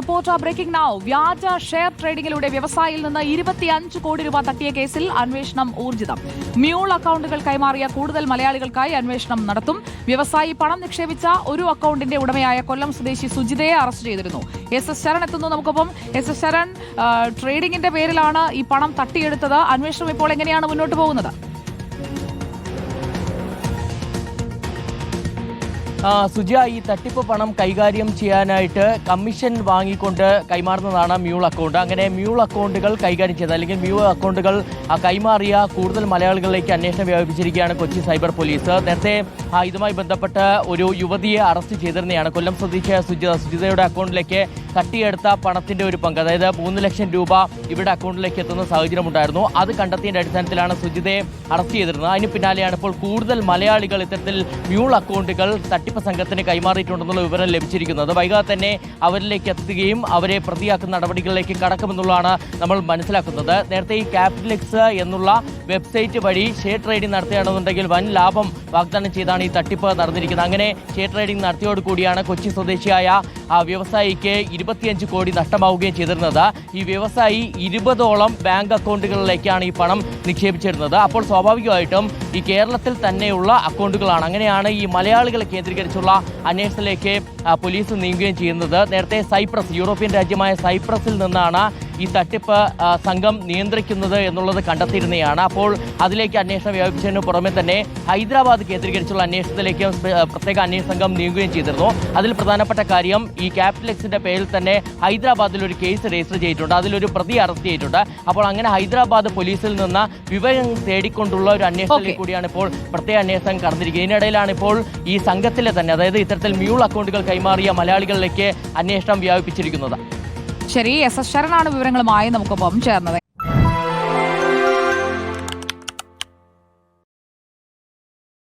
Report breaking now വ്യാജ share ട്രേഡിംഗിലൂടെ വ്യവസായിയിൽ നിന്ന് ഇരുപത്തിയഞ്ച് കോടി രൂപ തട്ടിയ കേസിൽ അന്വേഷണം ഊർജിതം. മ്യൂൾ അക്കൗണ്ടുകൾ കൈമാറിയ കൂടുതൽ മലയാളികൾക്കായി അന്വേഷണം നടത്തും. വ്യവസായി പണം നിക്ഷേപിച്ച ഒരു അക്കൗണ്ടിന്റെ ഉടമയായ കൊല്ലം സ്വദേശി സുജിതയെ അറസ്റ്റ് ചെയ്തിരുന്നു. എസ് എസ് ശരൺ എത്തുന്നു നമുക്കൊപ്പം. എസ് എസ് ശരൺ ട്രേഡിംഗിന്റെ പേരിലാണ് ഈ പണം തട്ടിയെടുത്തത്. അന്വേഷണം ഇപ്പോൾ എങ്ങനെയാണ് മുന്നോട്ട് പോകുന്നത്? സുജ ഈ തട്ടിപ്പ് പണം കൈകാര്യം ചെയ്യാനായിട്ട് കമ്മീഷൻ വാങ്ങിക്കൊണ്ട് കൈമാറുന്നതാണ് മ്യൂൾ അക്കൗണ്ട്. അങ്ങനെ മ്യൂൾ അക്കൗണ്ടുകൾ കൈകാര്യം ചെയ്ത അല്ലെങ്കിൽ മ്യൂൾ അക്കൗണ്ടുകൾ കൈമാറിയ കൂടുതൽ മലയാളികളിലേക്ക് അന്വേഷണം വ്യാപിപ്പിച്ചിരിക്കുകയാണ് കൊച്ചി സൈബർ പോലീസ്. നേരത്തെ ഇതുമായി ബന്ധപ്പെട്ട് ഒരു യുവതിയെ അറസ്റ്റ് ചെയ്തിരുന്നതാണ്. കൊല്ലം സ്വദേശിയായ സുജിത സുജിതയുടെ അക്കൗണ്ടിലേക്ക് തട്ടിയെടുത്ത പണത്തിന്റെ ഒരു പങ്ക് അതായത് മൂന്ന് ലക്ഷം രൂപ ഇവരുടെ അക്കൗണ്ടിലേക്ക് എത്തുന്ന സാഹചര്യം ഉണ്ടായിരുന്നു. അത് കണ്ടെത്തിയതിന്റെ അടിസ്ഥാനത്തിലാണ് സുജിതയെ അറസ്റ്റ് ചെയ്തിരുന്നത്. അതിന് പിന്നാലെയാണ് ഇപ്പോൾ കൂടുതൽ മലയാളികൾ ഇത്തരത്തിൽ മ്യൂൾ അക്കൗണ്ടുകൾ തട്ടിപ്പ് സംഘത്തിന് കൈമാറിയിട്ടുണ്ടെന്നുള്ള വിവരം ലഭിച്ചിരിക്കുന്നത് വൈകാതെ തന്നെ അവരിലേക്ക് എത്തുകയും അവരെ പ്രതിയാക്കുന്ന നടപടികളിലേക്ക് കടക്കുമെന്നുള്ളതാണ് നമ്മൾ മനസ്സിലാക്കുന്നത്. നേരത്തെ ഈ ക്യാപിറ്റലിക്സ് എന്നുള്ള വെബ്സൈറ്റ് വഴി ഷെയർ ട്രേഡിംഗ് നടത്തുകയാണെന്നുണ്ടെങ്കിൽ വൻ ലാഭം വാഗ്ദാനം ചെയ്താണ് ഈ തട്ടിപ്പ് നടന്നിരിക്കുന്നത്. അങ്ങനെ ഷെയർ ട്രേഡിംഗ് നടത്തിയോട് കൂടിയാണ് കൊച്ചി സ്വദേശിയായ ആ വ്യവസായിക്ക് ഇരുപത്തിയഞ്ച് കോടി നഷ്ടമാവുകയും ചെയ്തിരുന്നത്. ഈ വ്യവസായി ഇരുപതോളം ബാങ്ക് അക്കൗണ്ടുകളിലേക്കാണ് ഈ പണം നിക്ഷേപിച്ചിരുന്നത്. അപ്പോൾ സ്വാഭാവികമായിട്ടും ഈ കേരളത്തിൽ തന്നെയുള്ള അക്കൗണ്ടുകളാണ്. അങ്ങനെയാണ് ഈ മലയാളികളെ കേന്ദ്രീകരിച്ചുള്ള അന്വേഷണത്തിലേക്ക് പോലീസ് നീങ്ങുകയും ചെയ്യുന്നത്. നേരത്തെ സൈപ്രസ് യൂറോപ്യൻ രാജ്യമായ സൈപ്രസിൽ നിന്നാണ് ഈ തട്ടിപ്പ് സംഘം നിയന്ത്രിക്കുന്നത് എന്നുള്ളത് കണ്ടെത്തിയിരുന്നതാണ് അപ്പോൾ അതിലേക്ക് അന്വേഷണം വ്യാപിച്ചതിന് പുറമെ തന്നെ ഹൈദരാബാദ് കേന്ദ്രീകരിച്ചുള്ള അന്വേഷണത്തിലേക്ക് പ്രത്യേക അന്വേഷണ സംഘം നീങ്ങുകയും ചെയ്തിരുന്നു. അതിൽ പ്രധാനപ്പെട്ട കാര്യം ഈ ക്യാപിറ്റലെക്സിന്റെ പേരിൽ തന്നെ ഹൈദരാബാദിൽ ഒരു കേസ് രജിസ്റ്റർ ചെയ്തിട്ടുണ്ട്. അതിലൊരു പ്രതി അറസ്റ്റ് ചെയ്തിട്ടുണ്ട്. അപ്പോൾ അങ്ങനെ ഹൈദരാബാദ് പോലീസിൽ നിന്ന് വിവരം തേടിക്കൊണ്ടുള്ള ഒരു അന്വേഷണത്തിൽ കൂടിയാണ് ഇപ്പോൾ പ്രത്യേക അന്വേഷണം കടന്നിരിക്കുന്നത്. ഇതിനിടയിലാണ് ഇപ്പോൾ ഈ സംഘത്തിലെ തന്നെ അതായത് ഇത്തരത്തിൽ മ്യൂൾ അക്കൗണ്ടുകൾ കൈമാറിയ മലയാളികളിലേക്ക് അന്വേഷണം വ്യാപിപ്പിച്ചിരിക്കുന്നത്. ശരി എസ് എസ് ശരണാണ് വിവരങ്ങളുമായി നമുക്കൊപ്പം ചേർന്നത്.